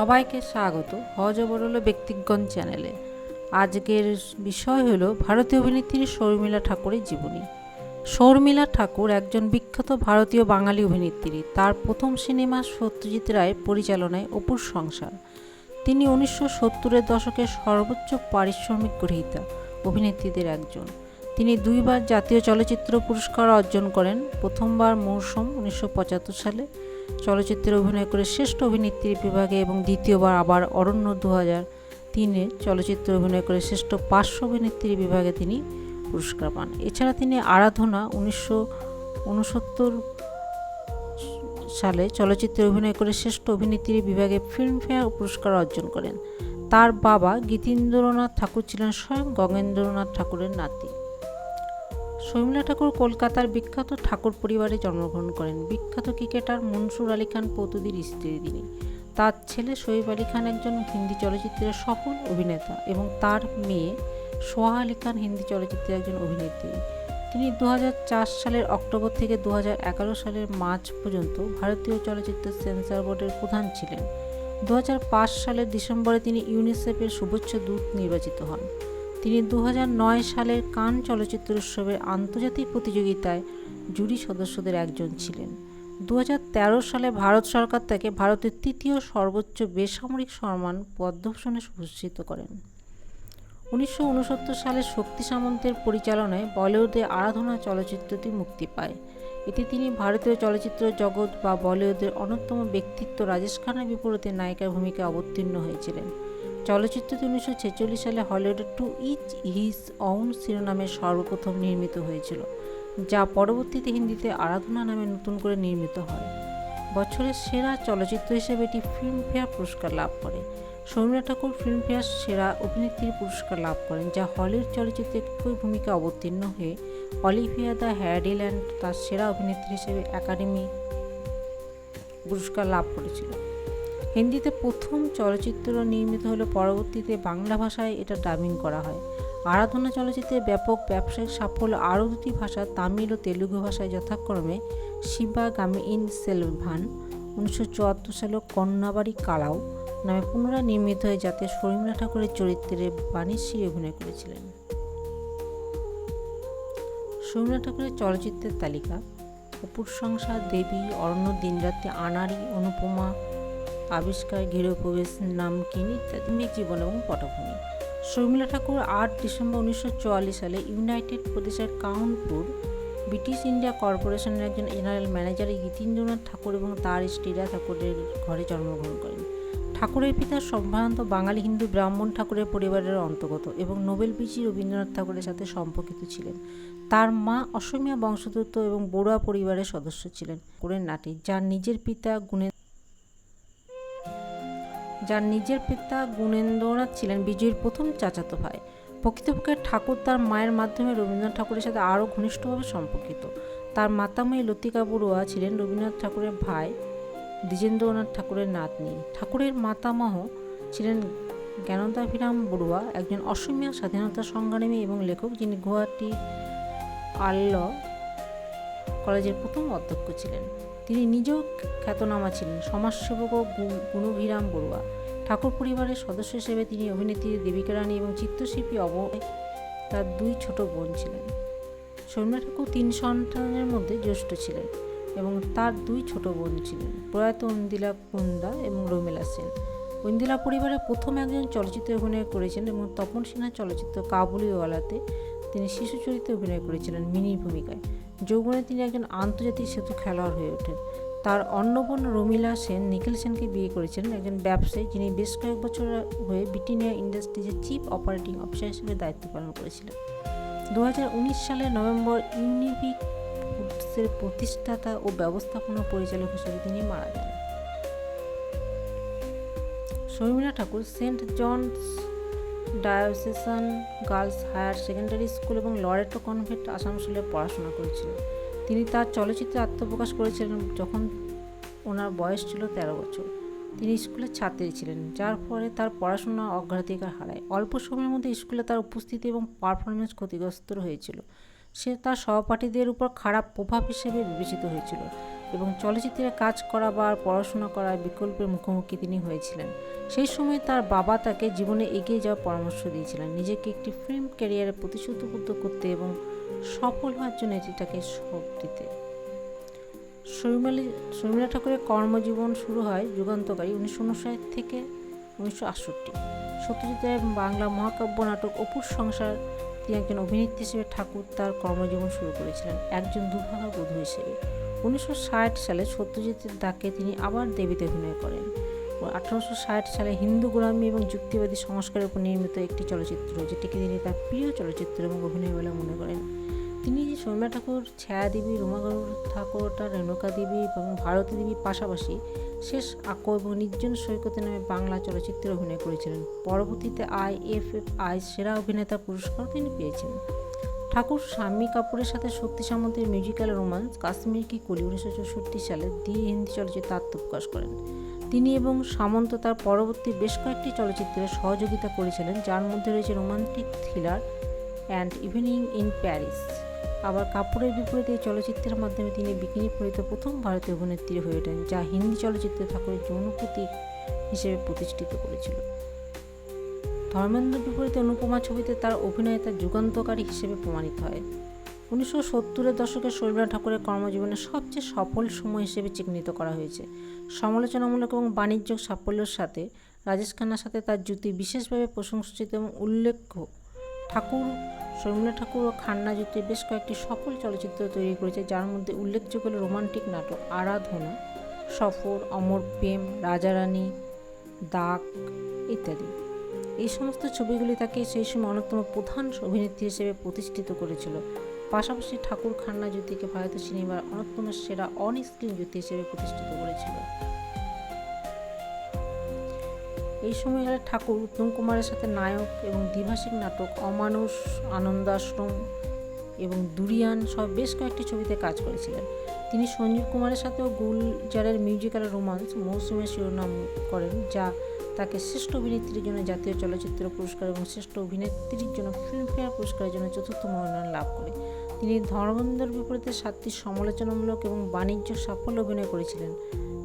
সবাইকে স্বাগত হজ বরল ব্যক্তিগণ চ্যানেলে। আজকের বিষয় হলো ভারতীয় অভিনেত্রী শর্মিলা ঠাকুরের জীবনী। শর্মিলা ঠাকুর একজন বিখ্যাত ভারতীয় বাঙালি অভিনেত্রী। তার প্রথম সিনেমা সত্যজিৎ রায়ের পরিচালনায় অপুর সংসার। তিনি উনিশশো সত্তরের দশকের সর্বোচ্চ পারিশ্রমিক গ্রহীতা, অভিনেত্রীদের একজন। তিনি দুইবার জাতীয় চলচ্চিত্র পুরস্কার অর্জন করেন। প্রথমবার মৌসুম উনিশশো পঁচাত্তর সালে চলচ্চিত্রে অভিনয় করে শ্রেষ্ঠ অভিনেত্রী বিভাগে এবং দ্বিতীয়বার আবার অরণ্য দু হাজার তিনে চলচ্চিত্রে অভিনয় করে শ্রেষ্ঠ পার্শ্ব অভিনেত্রী বিভাগে তিনি পুরস্কার পান। এছাড়া তিনি আরাধনা উনিশশো উনসত্তর সালে চলচ্চিত্রে অভিনয় করে শ্রেষ্ঠ অভিনেত্রী বিভাগে ফিল্মফেয়ার পুরস্কার অর্জন করেন। তার বাবা গীতেন্দ্রনাথ ঠাকুর ছিলেন স্বয়ং গঙ্গেন্দ্রনাথ ঠাকুরের নাতি। শর্মিলা ঠাকুর কলকাতার বিখ্যাত ঠাকুর পরিবারে জন্মগ্রহণ করেন। বিখ্যাত ক্রিকেটার মনসুর আলী খান পৌতুদির স্ত্রী তিনি। তার ছেলে শহীব আলী খান একজন হিন্দি চলচ্চিত্রের সফল অভিনেতা এবং তার মেয়ে সোহা আলী খান হিন্দি চলচ্চিত্রের একজন অভিনেত্রী। তিনি দু হাজার চার সালের অক্টোবর থেকে দু হাজার এগারো সালের মার্চ পর্যন্ত ভারতীয় চলচ্চিত্র সেন্সর বোর্ডের প্রধান ছিলেন। দু হাজার পাঁচ সালের ডিসেম্বরে তিনি ইউনিসেফের শুভেচ্ছা দূত নির্বাচিত হন। তিনি দু হাজার নয় সালের কান চলচ্চিত্র উৎসবের আন্তর্জাতিক প্রতিযোগিতায় জুরি সদস্যদের একজন ছিলেন। দু হাজার তেরো সালে ভারত সরকার তাকে ভারতের তৃতীয় সর্বোচ্চ বেসামরিক সম্মান পদ্মভূষণে ভূষিত করেন। উনিশশো উনসত্তর সালে শক্তি সামন্তের পরিচালনায় বলিউডে আরাধনা চলচ্চিত্রটি মুক্তি পায়। এতে তিনি ভারতীয় চলচ্চিত্র জগৎ বা বলিউডের অন্যতম ব্যক্তিত্ব রাজেশ খানের বিপরীতে নায়িকার ভূমিকায় অবতীর্ণ হয়েছিলেন। চলচ্চিত্রটি উনিশশো ছেচল্লিশ সালে হলিউডে টু ইচ হিজ অউন শিরোনামে সর্বপ্রথম নির্মিত হয়েছিল, যা পরবর্তীতে হিন্দিতে আরাধনা নামে নতুন করে নির্মিত হয়। বছরের সেরা চলচ্চিত্র হিসেবে এটি ফিল্মফেয়ার পুরস্কার লাভ করে। শর্মিলা ঠাকুর ফিল্মফেয়ার সেরা অভিনেত্রীর পুরস্কার লাভ করেন, যা হলিউড চলচ্চিত্রে একই ভূমিকা অবতীর্ণ হয়ে অলিভিয়া দ্য হ্যাডিল্যান্ড তার সেরা অভিনেত্রী হিসেবে একাডেমি পুরস্কার লাভ করেছিল। হিন্দিতে প্রথম চলচ্চিত্র নির্মিত হলে পরবর্তীতে বাংলা ভাষায় এটা ডাবিং করা হয়। আরাধনা চলচ্চিত্রের ব্যাপক ব্যবসায়িক সাফল্য, আরও দুটি ভাষা, তামিল ও তেলুগু ভাষায় যথাক্রমে শিবা গামে ইন সেলভান উনিশশো চুয়াত্তর সালে কন্যাবাড়ি কালাও নামে পুনরায় নির্মিত হয়ে যাতে শর্মিলা ঠাকুরের চরিত্রে বাণিজ্যী অভিনয় করেছিলেন। শর্মিলা ঠাকুরের চলচ্চিত্রের তালিকা, অপুর সংসার, দেবী, অরণ্য, দিনরাত্রি আনারি অনুপমা আবিষ্কার গৃহপ্রবেশ নামকিন ইত্যাদি মেঘ জীবন এবং পটভূমি। শর্মিলা ঠাকুর আট ডিসেম্বর উনিশশো চুয়াল্লিশ সালে ইউনাইটেড প্রদেশের কাউন্টপুর ব্রিটিশ ইন্ডিয়া কর্পোরেশনের একজন জেনারেল ম্যানেজার গীতীন্দ্রনাথ ঠাকুর এবং তার স্ত্রীরা ঠাকুরের ঘরে জন্মগ্রহণ করেন। ঠাকুরের পিতা সম্ভ্রান্ত বাঙালি হিন্দু ব্রাহ্মণ ঠাকুরের পরিবারের অন্তর্গত এবং নোবেল বিজয়ী রবীন্দ্রনাথ ঠাকুরের সাথে সম্পর্কিত ছিলেন। তার মা অসমীয়া বংশোদ্ভূত এবং বড়ুয়া পরিবারের সদস্য ছিলেন। ঠাকুরের নাটি যার নিজের পিতা গুণে যার নিজের পিতা গুণেন্দ্রনাথ ছিলেন বিজয়ীর প্রথম চাচাতো ভাই। প্রকৃতপক্ষে ঠাকুর তার মায়ের মাধ্যমে রবীন্দ্রনাথ ঠাকুরের সাথে আরও ঘনিষ্ঠভাবে সম্পর্কিত। তার মাতাময়ী লতিকা বড়ুয়া ছিলেন রবীন্দ্রনাথ ঠাকুরের ভাই দ্বিজেন্দ্রনাথ ঠাকুরের নাতনি। ঠাকুরের মাতামহ ছিলেন জ্ঞানদাভিরাম বড়ুয়া, একজন অসমীয়া স্বাধীনতা সংগ্রামী এবং লেখক যিনি গুয়াহাটি আল্ল কলেজের প্রথম অধ্যক্ষ ছিলেন। তিনি নিজেও খ্যাতনামা ছিলেন। সমাজসেবক ও গুণভিরাম বড়ুয়া। ঠাকুর পরিবারের সদস্য হিসেবে তিনি অভিনেত্রী দেবিকা রানী এবং চিত্রশিল্পী অব তার দুই ছোট বোন ছিলেন। শর্মিলা ঠাকুর তিন সন্তানের মধ্যে জ্যেষ্ঠ ছিলেন এবং তার দুই ছোট বোন ছিলেন, প্রয়াত ঐন্দিলা কুন্দা এবং রমিলা সেন। ঐন্দিলা পরিবারের প্রথম একজন চলচ্চিত্রে অভিনয় করেছেন এবং তপন সিনহা চলচ্চিত্র কাবুলিওয়ালাতে তিনি শিশু চরিত্রে অভিনয় করেছিলেন মিনির ভূমিকায়। যৌবনে তিনি একজন আন্তর্জাতিক সেতু খেলোয়াড় হয়ে ওঠেন। তার অন্য বোন রমিলা সেন, নিখিল সেনকে বিয়ে করেছিলেন একজন ব্যবসায়ী যিনি বেশ কয়েক বছর হয়ে ব্রিটানিয়া ইন্ডাস্ট্রিজের চিফ অপারেটিং অফিসার হিসেবে দায়িত্ব পালন করেছিলেন। দু হাজার সালের নভেম্বর ইউনিভিক ফুডসের প্রতিষ্ঠাতা ও ব্যবস্থাপনা পরিচালক হিসেবে তিনি মারা যান। Sharmila Tagore, saint John's diocesan girls higher secondary school এবং লরেটো কনভেন্ট আসানসোলে পড়াশোনা করেছিলেন। তিনি তার চলচ্চিত্রে আত্মপ্রকাশ করেছিলেন যখন ওনার বয়স ছিল তেরো বছর। তিনি স্কুলের ছাত্রী ছিলেন, যার ফলে তার পড়াশোনা অগ্রাধিকার হারায়। অল্প সময়ের মধ্যে স্কুলে তার উপস্থিতি এবং পারফরমেন্স ক্ষতিগ্রস্ত হয়েছিল। সে তার সহপাঠীদের উপর খারাপ প্রভাব হিসেবে বিবেচিত হয়েছিল এবং চলচ্চিত্রে কাজ করা বা পড়াশোনা করার বিকল্পের মুখোমুখি তিনি হয়েছিলেন। সেই সময় তার বাবা তাকে জীবনে এগিয়ে যাওয়ার পরামর্শ দিয়েছিলেন। নিজেকে একটি ফিল্ম ক্যারিয়ারে প্রতিশ্রুতিবদ্ধ করতে এবং সফল হওয়ার জন্য এটিটাকে সব দিতে। শর্মিলী, শর্মিলা ঠাকুরের কর্মজীবন শুরু হয় যুগান্তকারী উনিশশো উনষাট থেকে উনিশশো আটষট্টি। সত্যজিতের বাংলা মহাকাব্য নাটক অপুর সংসার তিনি একজন অভিনেত্রী হিসেবে ঠাকুর তার কর্মজীবন শুরু করেছিলেন, একজন দুর্ভাগা বধূ হিসেবে। উনিশশো ষাট সালে সত্যজিতের ডাকে তিনি আবার দেবীতে অভিনয় করেন আঠারোশো ষাট সালে হিন্দু গোলামী এবং যুক্তিবাদী সংস্কারের উপর নির্মিত একটি চলচ্চিত্র, যেটিকে তিনি তার প্রিয় চলচ্চিত্র এবং অভিনয় বলে মনে করেন। তিনি যে সৌম্যা ঠাকুর, ছায়া দেবী রুমাগর ঠাকুর রেণুকা দেবী এবং ভারতী দেবীর পাশাপাশি শেষ আকো এবং নির্জন সৈকতে নামে বাংলা চলচ্চিত্রে অভিনয় করেছিলেন। পরবর্তীতে আই এফ এফ আই সেরা অভিনেতা পুরস্কার তিনি পেয়েছেন। ঠাকুর স্বামী কাপুরের সাথে শক্তি সামন্তের মিউজিক্যাল রোমান্স কাশ্মীর কি কলি উনিশশো চৌষট্টি সালে দিয়ে হিন্দি চলচ্চিত্রে আত্মপ্রকাশ করেন। তিনি এবং সামন্ত তার পরবর্তী বেশ কয়েকটি চলচ্চিত্রে সহযোগিতা করেছিলেন, যার মধ্যে রয়েছে romantic thriller an evening in Paris আবার কাপড়ের বিপরীতে এই চলচ্চিত্রের মাধ্যমে তিনি বিকিনি পরিত প্রথম ভারতীয় অভিনেত্রী হয়ে ওঠেন, যা হিন্দি চলচ্চিত্রে ঠাকুরের যৌন প্রতীক হিসেবে প্রতিষ্ঠিত করেছিল। ধর্মেন্দ্র বিপরীতে অনুপমা ছবিতে তার অভিনয় তার যুগান্তকারী হিসেবে প্রমাণিত হয়। উনিশশো সত্তরের দশকে শৈলরা ঠাকুরের কর্মজীবনের সবচেয়ে সফল সময় হিসেবে চিহ্নিত করা হয়েছে। সমালোচনামূলক এবং বাণিজ্যিক সাফল্যের সাথে রাজেশ খান্নার সাথে তার জুতি বিশেষভাবে প্রশংসিত এবং উল্লেখ্য। ঠাকুর শর্মিলা ঠাকুর ও খান্না জুটি বেশ কয়েকটি সফল চলচ্চিত্র তৈরি করেছে, যার মধ্যে উল্লেখযোগ্য হল রোমান্টিক নাটক আরাধনা, সফর, অমর প্রেম, রাজারানী, দাগ ইত্যাদি। এই সমস্ত ছবিগুলি তাকে সেই সময় অন্যতম প্রধান অভিনেত্রী হিসেবে প্রতিষ্ঠিত করেছিল। পাশাপাশি ঠাকুর, খান্না জ্যোতিকে ভারতীয় সিনেমার অন্যতম সেরা অন স্ক্রিন জ্যোতি হিসেবে প্রতিষ্ঠিত করেছিল। এই সময়কালে ঠাকুর উত্তম কুমারের সাথে নায়ক এবং দ্বিভাষিক নাটক, অমানুষ, আনন্দাশ্রম এবং দুরিয়ান সব বেশ কয়েকটি ছবিতে কাজ করেছিলেন। তিনি সঞ্জীব কুমারের সাথেও গুলজারের মিউজিক্যাল রোমান্স মৌসুমের শিরোনাম করেন, যা তাকে শ্রেষ্ঠ অভিনেত্রীর জন্য জাতীয় চলচ্চিত্র পুরস্কার এবং শ্রেষ্ঠ অভিনেত্রীর জন্য ফিল্মফেয়ার পুরস্কারের জন্য চতুর্থ মনোনয়ন লাভ করে তিনি ধর্মেন্দ্রের বিপরীতে সাতটি সমালোচনামূলক এবং বাণিজ্য সাফল্য অভিনয় করেছিলেন।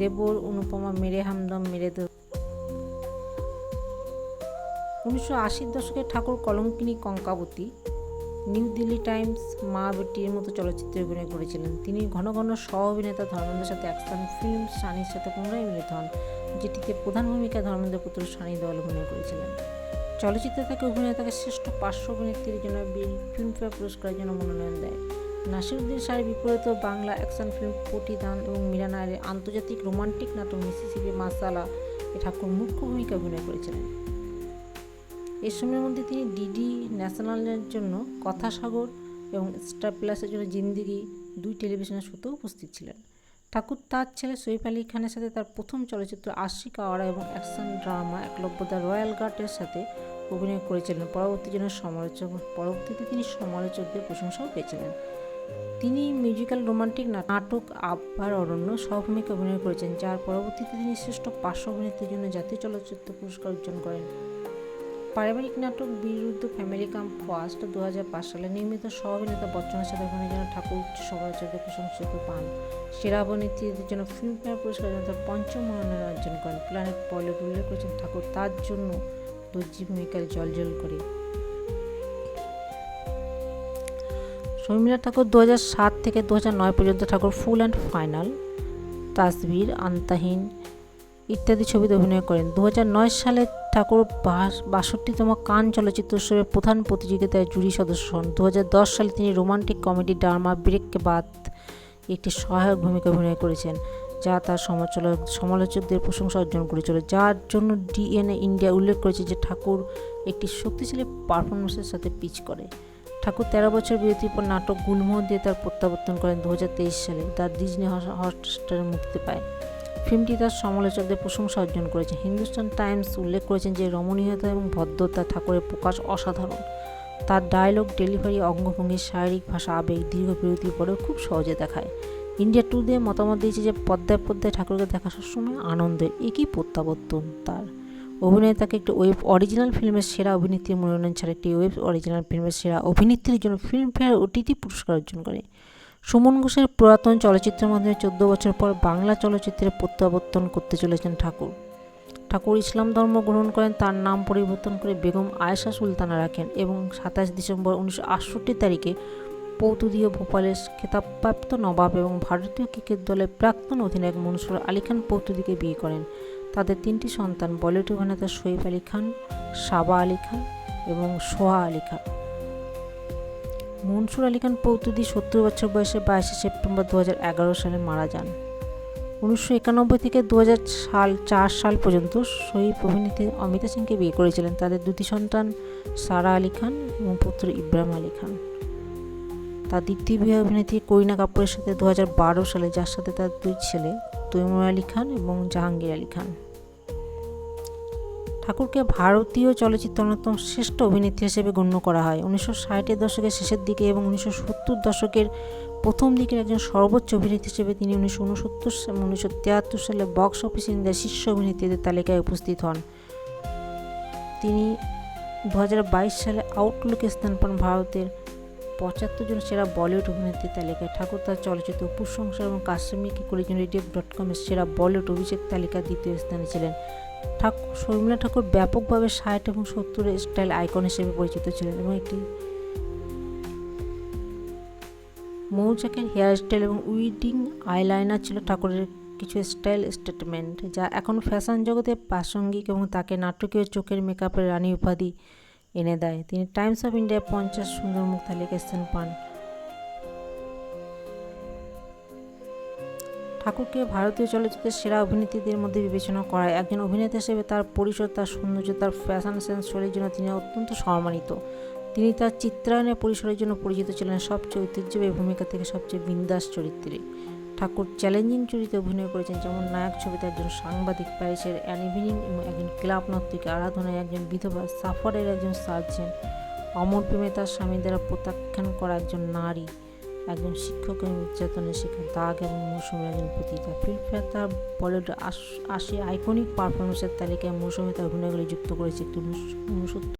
দেবর, অনুপমা, মেরে হামদম, মেরে উনিশশো আশির দশকে ঠাকুর কলঙ্কিনী কঙ্কাবতী নিউ দিল্লি টাইমস মা বেটির মতো চলচ্চিত্রে অভিনয় করেছিলেন। তিনি ঘন ঘন সহ অভিনেতা ধর্মেন্দ্রের সাথে অ্যাকশন ফিল্ম সানির সাথে পুনরায় মিলিত হন, যেটিতে প্রধান ভূমিকায় ধর্মেন্দ্র পুত্র সানি দল অভিনয় করেছিলেন। চলচ্চিত্রে তাকে অভিনেতাকে শ্রেষ্ঠ পার্শ্ব অভিনেত্রীর জন্য ফিল্মফেয়ার পুরস্কারের জন্য মনোনয়ন দেয়। নাসিরুদ্দিন শাহের বিপরীত বাংলা অ্যাকশন ফিল্ম প্রতিদান এবং মিরানায়ের আন্তর্জাতিক রোমান্টিক নাটক মিসিসিপি মাসালা এ ঠাকুর মুখ্য ভূমিকা অভিনয় করেছিলেন। এই সময়ের মধ্যে তিনি ডিডি, ন্যাশনালের জন্য কথাসাগর এবং স্টার প্লাসের জন্য জিন্দিগি দুই টেলিভিশনের শোতেও উপস্থিত ছিলেন। ঠাকুর তার ছেলে সৈফ আলী খানের সাথে তার প্রথম চলচ্চিত্র আশিক আওয়ারা এবং action drama Eklavya the royal গার্ডের সাথে অভিনয় করেছিলেন। পরবর্তী জন্য সমালোচক পরবর্তীতে তিনি সমালোচকদের প্রশংসাও পেয়েছিলেন। তিনি মিউজিক্যাল রোমান্টিক নাটক আব্বার অরণ্য সহভূমিকা অভিনয় করেছেন, যার পরবর্তীতে তিনি শ্রেষ্ঠ পার্শ্ব অভিনেত্রীর জন্য জাতীয় চলচ্চিত্র পুরস্কার অর্জন করেন। পারিবারিক নাটক বিরুদ্ধ ফ্যামিলি কাম ফার্স্ট দু হাজার পাঁচ সালে নির্মিত সহ অভিনেতা বচ্চনের সাথে অভিনয়ের ঠাকুর উচ্চ সমালোচকের প্রশংসিত পান। সেরা অভিনেত্রীদের জন্য ফিল্মফেয়ার পুরস্কার তার পঞ্চম মনোনয়ন অর্জন করেন। প্ল্যানেট পলেট উল্লেখ করেছেন, ঠাকুর তার জন্য দর্জি ভূমিকায় জল করে। শর্মিলা ঠাকুর দু সাত থেকে দু নয় পর্যন্ত ঠাকুর ফুল অ্যান্ড ফাইনাল, তাসবির, আন্তাহীন ইত্যাদি ছবিতে অভিনয় করেন। দু নয় সালে ঠাকুর বাষট্টিতম কান চলচ্চিত্র উৎসবে প্রধান প্রতিযোগিতায় জুরি সদস্য হন। দু হাজার দশ সালে তিনি রোমান্টিক কমেডি ড্রামা ব্রেককে বাদ একটি সহায়ক ভূমিকা অভিনয় করেছেন, যা তার সমালোচক সমালোচকদের প্রশংসা অর্জন করেছিল যার জন্য ডিএনএ ইন্ডিয়া উল্লেখ করেছে যে ঠাকুর একটি শক্তিশালী পারফরমেন্সের সাথে পিচ করে। ঠাকুর তেরো বছর বিরতির পর নাটক গুলমোহর দিয়ে তার প্রত্যাবর্তন করেন দু হাজার তেইশ সালে। তার ডিজনি হটস্টারে মুক্তি পায়। ফিল্মটি তার সমালোচকদের প্রশংসা অর্জন করেছে হিন্দুস্তান টাইমস উল্লেখ করেছেন যে রমণীয়তা এবং ভদ্রতা ঠাকুরের প্রকাশ অসাধারণ। তার ডায়লগ, ডেলিভারি অঙ্গভঙ্গি শারীরিক ভাষা আবেগ, দীর্ঘ বিরতির পরেও খুব সহজে দেখায়। ইন্ডিয়া টুডে মতামত দিয়েছে যে, পদ্মায় পদ্মায় ঠাকুরকে দেখা সবসময় আনন্দের একই প্রত্যাবর্তন তার। অভিনয় তাকে একটি ওয়েব অরিজিনাল ফিল্মের সেরা অভিনেত্রীর মনোনয়ন ছাড়া একটি ওয়েব অরিজিনাল ফিল্মের সেরা অভিনেত্রীর জন্য ফিল্মফেয়ার ওটিটি পুরস্কার অর্জন করে। সুমন ঘোষের পুরাতন চলচ্চিত্রের মাধ্যমে চোদ্দ বছর পর বাংলা চলচ্চিত্রে প্রত্যাবর্তন করতে চলেছেন ঠাকুর। ঠাকুর ইসলাম ধর্ম গ্রহণ করেন, তার নাম পরিবর্তন করে বেগম আয়েশা সুলতানা রাখেন এবং সাতাশ ডিসেম্বর উনিশশো আটষট্টি তারিখে পৌতুদীয় ভোপালের খেতাবপ্রাপ্ত নবাব এবং ভারতীয় ক্রিকেট দলের প্রাক্তন অধিনায়ক মনসুর আলী খান পৌতুদিকে বিয়ে করেন। তাদের তিনটি সন্তান, বলিউড অভিনেতা সইফ আলী খান, সাবা আলী খান এবং সোহা আলী খান। মনসুর আলী খান পৌতুদি সত্তর বছর বয়সে বাইশে সেপ্টেম্বর দু হাজার এগারো সালে মারা যান। উনিশশো একানব্বই থেকে দু সাল, চার সাল পর্যন্ত শহীদ অভিনেত্রী অমিতা সিংকে বিয়ে করেছিলেন তাদের দুটি সন্তান সারা আলী খান এবং পুত্র ইব্রাহিম আলী খান। তার দ্বিতীয় বিয়ে অভিনেত্রী করিনা কাপুরের সাথে দু হাজার বারো সালে, যার সাথে তার দুই ছেলে তৈমুর আলী খান এবং জাহাঙ্গীর আলী খান। ঠাকুরকে ভারতীয় চলচ্চিত্র অন্যতম শ্রেষ্ঠ অভিনেত্রী হিসেবে গণ্য করা হয়। উনিশশো ষাটের দশকের শেষের দিকে এবং উনিশশো সত্তর দশকের প্রথম দিকের একজন সর্বোচ্চ অভিনেত্রী হিসেবে তিনি উনিশশো উনসত্তর উনিশশো তিয়াত্তর সালে বক্স অফিস ইন্ডিয়ার শীর্ষ অভিনেত্রীদের তালিকায় উপস্থিত হন। তিনি দু হাজার বাইশ সালে আউটলুকে স্থান পান ভারতের পঁচাত্তর জন সেরা বলিউড অভিনেত্রীর তালিকায়। ঠাকুর তার চলচ্চিত্র উপর সংসার এবং কাশ্মীরকে করিজন রেডিও ডট কমের সেরা বলিউড অভিষেক তালিকার দ্বিতীয় স্থানে ছিলেন। ঠাকুর, শর্মিলা ঠাকুর ব্যাপকভাবে ষাট এবং সত্তরের স্টাইল আইকন হিসেবে পরিচিত ছিলেন এবং একটি মৌচাকের হেয়ার স্টাইল এবং উইডিং আইলাইনার ছিল ঠাকুরের কিছু স্টাইল স্টেটমেন্ট যা এখন ফ্যাশন জগতে প্রাসঙ্গিক এবং তাকে নাটকীয় চোখের মেকআপের রানী উপাধি এনে দেয়। তিনি টাইমস অফ ইন্ডিয়ায় পঞ্চাশ সুন্দর মুখ তালিকায় স্থান পান। ঠাকুরকে ভারতীয় চলচ্চিত্রের সেরা অভিনেত্রীদের মধ্যে বিবেচনা করা হয় একজন অভিনেতা হিসেবে তার পরিসর, তার সৌন্দর্য, তার ফ্যাশন সেন্স শৈলীর জন্য তিনি অত্যন্ত সম্মানিত। তিনি তার চিত্রায়নের পরিসরের জন্য পরিচিত ছিলেন সবচেয়ে ঐতিহ্যবাহী ভূমিকা থেকে সবচেয়ে বিন্দাস চরিত্রে। ঠাকুর চ্যালেঞ্জিং চরিত্রে অভিনয় করেছেন যেমন নায়ক ছবিতে একজন সাংবাদিক, প্যারিসের অ্যান ইভিনিং এবং একজন ক্লাব নর্তকী, আরাধনায় একজন বিধবা, সাফারের একজন সার্জেন, অমর প্রেমে তার স্বামী দ্বারা প্রত্যাখ্যান করা একজন নারী। একজন শিক্ষকের নির্যাতনের শিকার। দাগ এবং মৌসুমী একজন প্রতিটা ফিল্মফেয়ার তার বলিউড আশি আইকনিক পারফরমেন্সের তালিকায় মৌসুমি তার অভিনয়গুলি যুক্ত করেছে একটি উনসত্তর